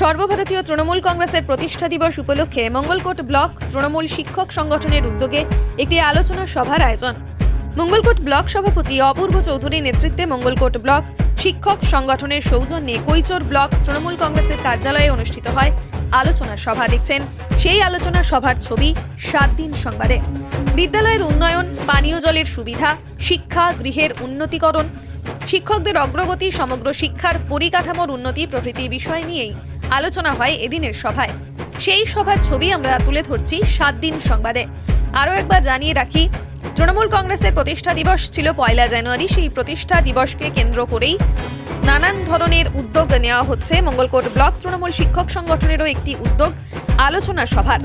সর্বভারতীয় তৃণমূল কংগ্রেসের প্রতিষ্ঠা দিবস উপলক্ষে মঙ্গলকোট ব্লক তৃণমূল শিক্ষক সংগঠনের উদ্যোগে একটি আলোচনা সভার আয়োজন। মঙ্গলকোট ব্লক সভাপতি অপূর্ব চৌধুরীর নেতৃত্বে মঙ্গলকোট ব্লক শিক্ষক সংগঠনের সৌজন্যে কৈচোর ব্লক তৃণমূল কংগ্রেসের কার্যালয়ে অনুষ্ঠিত হয় আলোচনা সভা। দেখছেন, সেই আলোচনা সভার ছবি সাত দিন সংবাদে। বিদ্যালয়ের উন্নয়ন, পানীয় জলের সুবিধা, শিক্ষা, গৃহের উন্নতিকরণ শিক্ষকদের অগ্রগতি, সমগ্র শিক্ষার পরিকাঠামোর উন্নতি প্রভৃতি বিষয় নিয়েই আলোচনা হয় এদিনের সভায়। সেই সভার ছবি আমরা তুলে ধরছি সাত দিন সংবাদে। আরও একবার জানিয়ে রাখি, তৃণমূল কংগ্রেসের প্রতিষ্ঠা দিবস ছিল পয়লা জানুয়ারি। সেই প্রতিষ্ঠা দিবসকে কেন্দ্র করেই নানান ধরনের উদ্যোগ নেওয়া হচ্ছে। মঙ্গলকোট ব্লক তৃণমূল শিক্ষক সংগঠনেরও একটি উদ্যোগ আলোচনা সভার।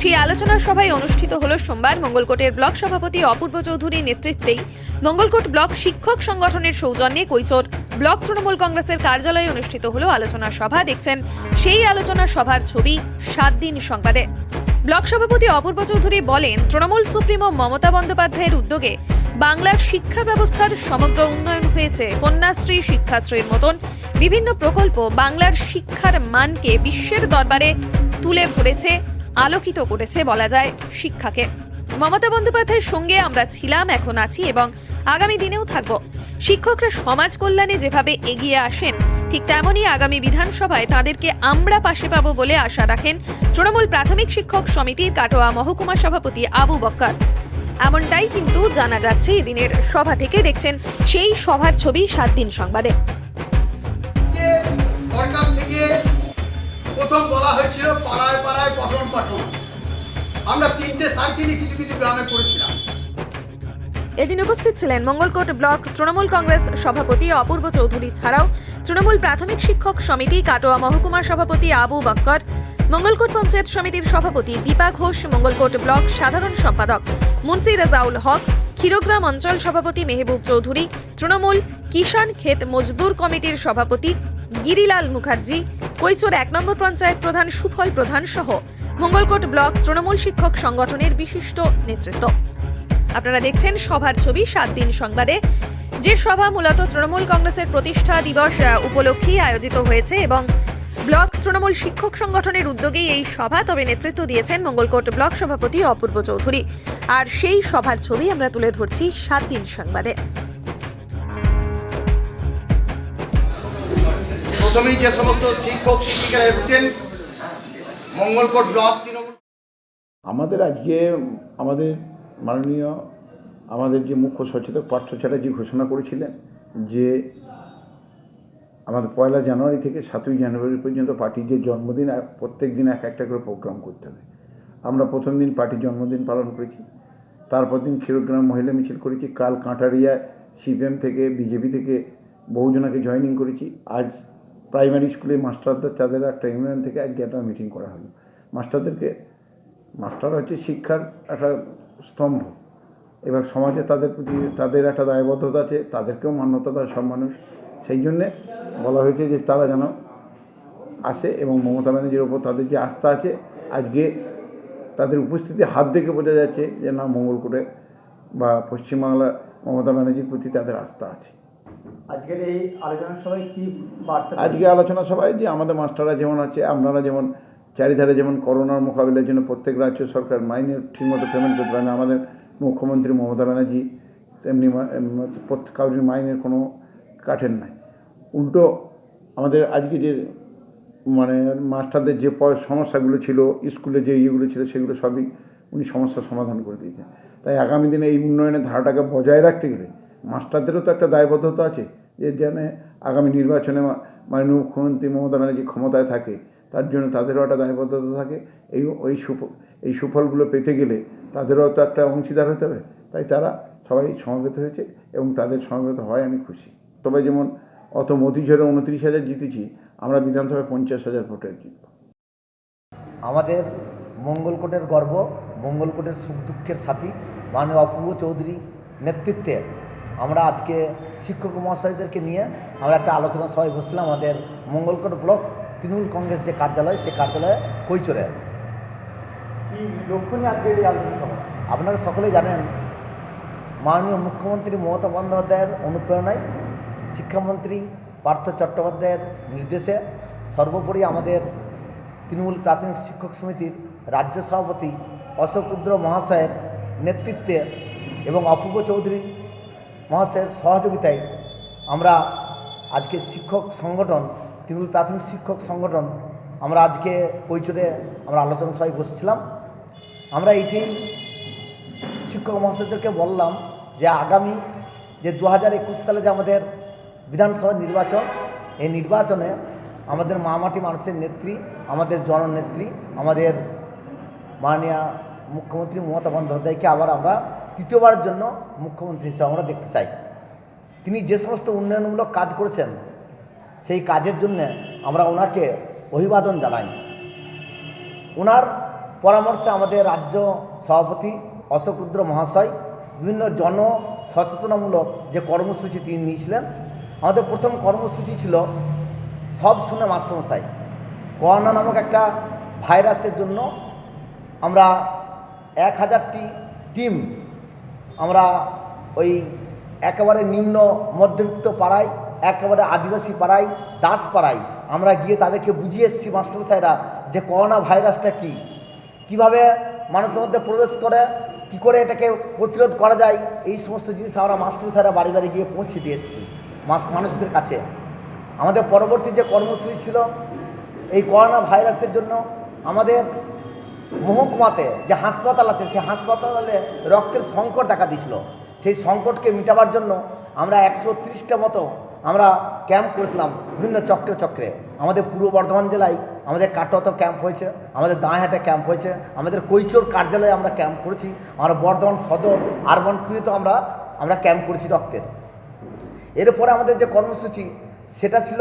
সেই আলোচনা সভায় অনুষ্ঠিত হল সোমবার মঙ্গলকোটের ব্লক সভাপতি অপূর্ব চৌধুরীর নেতৃত্বেই মঙ্গলকোট ব্লক শিক্ষক সংগঠনের সৌজন্যে কৈচোর ব্লক তৃণমূল কংগ্রেসের কার্যালয়ে অনুষ্ঠিত হল আলোচনা সভা। দেখছেন সেই আলোচনা সভার ছবি সাত দিন সংবাদে। ব্লক সভাপতি অপূর্ব চৌধুরী বলেন, তৃণমূল সুপ্রিমো মমতা বন্দ্যোপাধ্যায়ের উদ্যোগে বাংলার শিক্ষা ব্যবস্থার সমগ্র উন্নয়ন হয়েছে। কন্যাশ্রী শিক্ষাশ্রীর মতন বিভিন্ন প্রকল্প বাংলার শিক্ষার মানকে বিশ্বের দরবারে তুলে ধরেছে, আলোকিত করেছে বলা যায় শিক্ষাকে। মমতা বন্দ্যোপাধ্যায়ের সঙ্গে আমরা ছিলাম, এখন আছি এবং আগামী দিনেও থাকব। শিক্ষকরা সমাজ কল্যাণে যেভাবে এগিয়ে আসেন, ঠিক তেমনই আগামী বিধানসভায় তাদেরকে আমরা পাশে পাবো বলে আশা রাখেন তৃণমূল প্রাথমিক শিক্ষক সমিতির কাটোয়া মহকুমা সভাপতি আবু বক্কর। এমনটাই কিন্তু জানা যাচ্ছে এদিনের সভা থেকে, দেখছেন সেই সভার ছবি সাত দিন সংবাদে। প্রথম বলা হয়েছিল, পাড়ায় পাড়ায় পঠন পাঠন আমরা তিনটে সার্কেলই কিছু কিছু গ্রামে করেছিলাম। এদিন উপস্থিত ছিলেন মঙ্গলকোট ব্লক তৃণমূল কংগ্রেস সভাপতি অপূর্ব চৌধুরী ছাড়াও তৃণমূল প্রাথমিক শিক্ষক সমিতি কাটোয়া মহকুমা সভাপতি আবু বক্কর, মঙ্গলকোট পঞ্চায়েত সমিতির সভাপতি দীপা ঘোষ, মঙ্গলকোট ব্লক সাধারণ সম্পাদক মুন্সি রাজাউল হক, ক্ষীরগ্রাম অঞ্চল সভাপতি মেহবুব চৌধুরী, তৃণমূল কিষাণ ক্ষেত মজদুর কমিটির সভাপতি গিরিলাল মুখার্জি, কৈচোর এক নম্বর পঞ্চায়েত প্রধান সুফল প্রধান সহ মঙ্গলকোট ব্লক তৃণমূল শিক্ষক সংগঠনের বিশিষ্ট নেতৃত্ব। আপনারা দেখছেন সভার ছবি সাত দিন সংবাদে। যে সভা মূলত তৃণমূল কংগ্রেসের প্রতিষ্ঠা দিবস আহ, উপলক্ষেই আয়োজিত হয়েছে এবং ব্লক তৃণমূল শিক্ষক সংগঠনের উদ্যোগেই এই সভা তবে নেতৃত্ব দিয়েছেন মঙ্গলকোট ব্লক সভাপতি অপূর্ব চৌধুরী। আর সেই সভার ছবি আমরা তুলে ধরছি সাত দিন সংবাদে। প্রথমেই যে সমস্ত শিক্ষক শিক্ষিকারা এসেছেন মঙ্গলকোট ব্লক তৃণমূল আমাদের আজকে আমাদের মাননীয় আমাদের যে মুখ্য সচেতক পার্থ চ্যাটার্জি ঘোষণা করেছিলেন যে আমাদের পয়লা জানুয়ারি থেকে সাতই জানুয়ারি পর্যন্ত পার্টির যে জন্মদিন প্রত্যেক দিন এক একটা করে প্রোগ্রাম করতে হবে। আমরা প্রথম দিন পার্টির জন্মদিন পালন করেছি, তারপর দিন ক্ষীরগ্রাম মহিলা মিছিল করেছি, কাল কাঁটারিয়া সিপিএম থেকে, বিজেপি থেকে বহুজনাকে জয়েনিং করেছি। আজ প্রাইমারি স্কুলে মাস্টারদের, তাদের একটা ইউনিয়ন থেকে আজকে একটা মিটিং করা হলো। মাস্টারদেরকে, মাস্টার হচ্ছে শিক্ষার একটা স্তম্ভ। এবার সমাজে তাদের প্রতি তাদের একটা দায়বদ্ধতা আছে তাদেরকেও মান্যতা দেয় সব মানুষ। সেই জন্যে বলা হয়েছে যে তারা যেন আসে এবং মমতা ব্যানার্জির ওপর তাদের যে আস্থা আছে আজকে তাদের উপস্থিতি হাত দেখে বোঝা যাচ্ছে যে না মঙ্গলকোটে বা পশ্চিমবাংলা মমতা ব্যানার্জির প্রতি তাদের আস্থা আছে। আজকের এই আলোচনা সভায় কি বার্তা আজকে আলোচনা সবাই যে আমাদের মাস্টাররা যেমন আছে আপনারা যেমন চারিধারে যেমন করোনার মোকাবিলার জন্য প্রত্যেক রাজ্য সরকার মাইনে ঠিকমতো পেমেন্ট করতে পারে না আমাদের মুখ্যমন্ত্রী মমতা ব্যানার্জি তেমনি প্রত্যেক কারোর মাইনের কোনো কাঠেন নাই। উল্টো আমাদের আজকে যে মানে মাস্টারদের যে সমস্যাগুলো ছিল, স্কুলে যে ইয়েগুলো ছিল, সেগুলো সবই উনি সমস্যার সমাধান করে দিয়েছেন। তাই আগামী দিনে এই উন্নয়নের ধারাটাকে বজায় রাখতে গেলে মাস্টারদেরও তো একটা দায়বদ্ধতা আছে। যে যেন আগামী নির্বাচনে মাননীয় মুখ্যমন্ত্রী মমতা ব্যানার্জি ক্ষমতায় থাকে। তার জন্য তাদেরও একটা দায়বদ্ধতা থাকে। এই, ওই সুফ এই সুফলগুলো পেতে গেলে তাদেরও তো একটা অংশীদার হতে হবে। তাই তারা সবাই সমবেত হয়েছে এবং তাদের সমবেত হয় আমি খুশি। তবে যেমন অত মতিঝরে উনত্রিশ হাজার জিতেছি, আমরা বিধানসভায় পঞ্চাশ হাজার ভোটের জিতব। আমাদের মঙ্গলকোটের গর্ব, মঙ্গলকোটের সুখ দুঃখের সাথী, মাননীয় অপূর্ব চৌধুরী নেতৃত্বে আমরা আজকে শিক্ষক মহাশয়দেরকে নিয়ে আমরা একটা আলোচনা সভায় বসছিলাম আমাদের মঙ্গলকোট ব্লক তৃণমূল কংগ্রেস যে কার্যালয় সেই কার্যালয়ে কৈচরে। কি লক্ষ্য নিয়ে আজকে এই আলোচনা সভা? আপনারা সকলেই জানেন মাননীয় মুখ্যমন্ত্রী মমতা বন্দ্যোপাধ্যায়ের অনুপ্রেরণায় শিক্ষামন্ত্রী পার্থ চট্টোপাধ্যায়ের নির্দেশে সর্বোপরি আমাদের তৃণমূল প্রাথমিক শিক্ষক সমিতির রাজ্য সভাপতি অশোক রুদ্র মহাশয়ের নেতৃত্বে এবং অপূর্ব চৌধুরী মহাশয়ের সহযোগিতায় আমরা আজকে শিক্ষক সংগঠন তৃণমূল প্রাথমিক শিক্ষক সংগঠন, আমরা আজকে কৈচরে আমরা আলোচনা সভায় বসেছিলাম। আমরা এইটি শিক্ষক মহাশয়দেরকে বললাম যে আগামী যে দু হাজার একুশ সালে যে আমাদের বিধানসভা নির্বাচন, এই নির্বাচনে আমাদের মামাটি মানুষের নেত্রী, আমাদের জননেত্রী, আমাদের মাননীয় মুখ্যমন্ত্রী মমতা বন্দ্যোপাধ্যায়কে আবার আমরা তৃতীয়বারের জন্য মুখ্যমন্ত্রী হিসেবে আমরা দেখতে চাই। তিনি যে সমস্ত উন্নয়নমূলক কাজ করেছেন সেই কাজের জন্য আমরা ওনাকে অভিবাদন জানাই। ওনার পরামর্শে আমাদের রাজ্য সভাপতি অশোক রুদ্র মহাশয়, বিভিন্ন জন সচেতনামূলক যে কর্মসূচি তিনি নিয়েছিলেন, আমাদের প্রথম কর্মসূচি ছিল সব শুনে মাস্টারমশাই, করোনা নামক একটা ভাইরাসের জন্য আমরা এক হাজারটি টিম আমরা ওই একেবারে নিম্ন মধ্যবিত্ত পাড়ায় একেবারে আদিবাসী পাড়ায়, দাস পাড়ায়। আমরা গিয়ে তাদেরকে বুঝিয়ে এসেছি মাস্টারমশাইরা, যে করোনা ভাইরাসটা কী? কীভাবে মানুষের মধ্যে প্রবেশ করে, কি করে এটাকে প্রতিরোধ করা যায়? এই সমস্ত জিনিস আমরা মাস্টারমশাইরা বাড়ি বাড়ি গিয়ে পৌঁছে দিয়ে এসেছি মানুষদের কাছে। আমাদের পরবর্তী যে কর্মসূচি ছিল, এই করোনা ভাইরাসের জন্য আমাদের মহকুমাতে যে হাসপাতাল আছে, সেই হাসপাতালে রক্তের সংকট দেখা দিয়েছিল। সেই সংকটকে মেটাবার জন্য আমরা একশো তিরিশটা মতো আমরা ক্যাম্প করেছিলাম বিভিন্ন চক্রে চক্রে। আমাদের পূর্ব বর্ধমান জেলায় আমাদের কাটোয়াতে ক্যাম্প হয়েছে, আমাদের দাঁহাটে ক্যাম্প হয়েছে, আমাদের কৈচোর কার্যালয়ে আমরা ক্যাম্প করেছি, আমরা বর্ধমান সদর আরবান টুয়েতেও আমরা আমরা ক্যাম্প করেছি রক্তের। এরপরে আমাদের যে কর্মসূচি, সেটা ছিল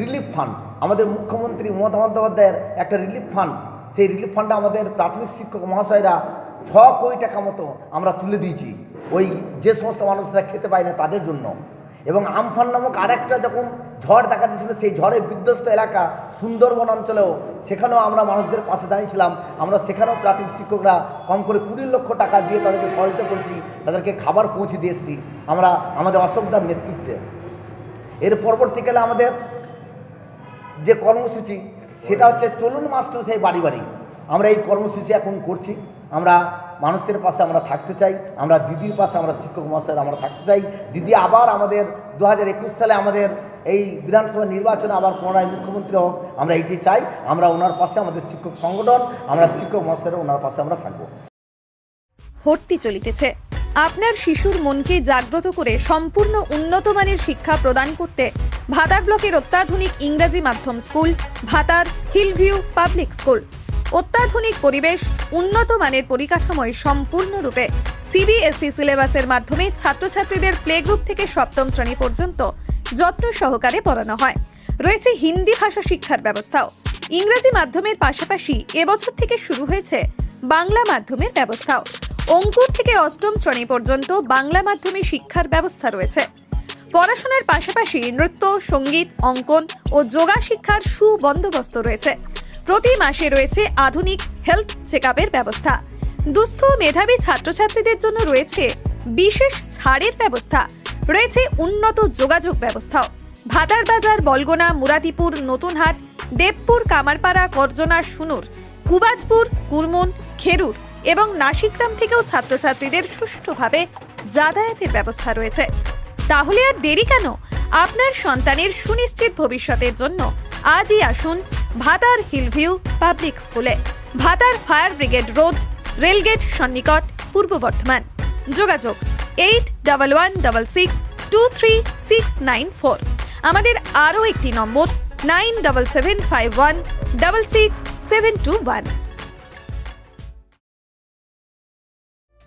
রিলিফ ফান্ড আমাদের মুখ্যমন্ত্রী মমতা বন্দ্যোপাধ্যায়ের একটা রিলিফ ফান্ড সেই রিলিফ ফান্ডে আমাদের প্রাথমিক শিক্ষক মহাশয়রা ছ কোটি টাকা মতো আমরা তুলে দিয়েছি। ওই যে সমস্ত মানুষরা খেতে পায় না তাদের জন্য। এবং আমফান নামক আরেকটা যখন ঝড় দেখা দিয়েছিল, সেই ঝড়ে বিধ্বস্ত এলাকা সুন্দরবন অঞ্চলেও সেখানেও আমরা মানুষদের পাশে দাঁড়িয়েছিলাম। আমরা সেখানেও প্রাথমিক শিক্ষকরা কম করে কুড়ি লক্ষ টাকা দিয়ে তাদেরকে সহযোগিতা করছি, তাদেরকে খাবার পৌঁছে দিয়েছি আমরা আমাদের অশোকদার নেতৃত্বে। এর পরবর্তীকালে আমাদের যে কর্মসূচি, সেটা হচ্ছে চলুন মাস্টার সেই বাড়ি বাড়ি। আমরা এই কর্মসূচি এখন করছি। আমরা মানুষের পাশে আমরা থাকতে চাই, আমরা দিদির পাশে আমরা শিক্ষক মহাশয়ের আমরা থাকতে চাই। দিদি আবার আমাদের দু হাজার একুশ সালে আমাদের এই বিধানসভা নির্বাচনে আবার পুনরায় মুখ্যমন্ত্রী হোক, আমরা এটি চাই। আমরা ওনার পাশে আমাদের শিক্ষক সংগঠন, আমরা শিক্ষক মহাশয়ের ওনার পাশে আমরা থাকব। ভর্তি চলিতেছে। আপনার শিশুর মনকে জাগ্রত করে সম্পূর্ণ উন্নত মানের শিক্ষা প্রদান করতে ভাতার ব্লকের অত্যাধুনিক ইংরাজি মাধ্যম স্কুল, ভাতার হিলভিউ পাবলিক স্কুল। অত্যাধুনিক পরিবেশ, উন্নত মানের পরিকাঠামোয় সম্পূর্ণরূপে সিবিএসই সিলেবাসের মাধ্যমে ছাত্রছাত্রীদের প্লে গ্রুপ থেকে সপ্তম শ্রেণি পর্যন্ত যত্ন সহকারে পড়ানো হয়। রয়েছে হিন্দি ভাষা শিক্ষার ব্যবস্থাও। ইংরেজি মাধ্যমের পাশাপাশি এবছর থেকে শুরু হয়েছে বাংলা মাধ্যমের ব্যবস্থাও। অঙ্কুর থেকে অষ্টম শ্রেণি পর্যন্ত বাংলা মাধ্যমে শিক্ষার ব্যবস্থা রয়েছে। পড়াশোনার পাশাপাশি নৃত্য, সংগীত, অঙ্কন ও যোগা শিক্ষার সুবন্দোবস্ত রয়েছে। প্রতি মাসে রয়েছে আধুনিক হেলথ চেক ব্যবস্থা। দুস্থ মেধাবী ছাত্রছাত্রীদের জন্য রয়েছে বিশেষ ছাড়ের ব্যবস্থা। রয়েছে উন্নত যোগাযোগ ব্যবস্থাও। ভাতার বাজার, বলগোনা, মুরাদিপুর, নতুনহাট, দেবপুর, কামারপাড়া করজনা সুনুর, কুবাজপুর, কুরমুন, খেরুর এবং নাসিকগ্রাম থেকেও ছাত্রছাত্রীদের সুষ্ঠুভাবে যাতায়াতের ব্যবস্থা রয়েছে। তাহলে আর দেরি কেন? আপনার সন্তানের সুনিশ্চিত ভবিষ্যতের জন্য আজই আসুন ভাতার হিলভিউ পাবলিক স্কুলে, Bhatar fire brigade road, rail gate সন্নিকট, পূর্ব বর্ধমান। যোগাযোগ eight double one double six two three six nine four আমাদের আরও একটি number nine double seven five one double six seven two one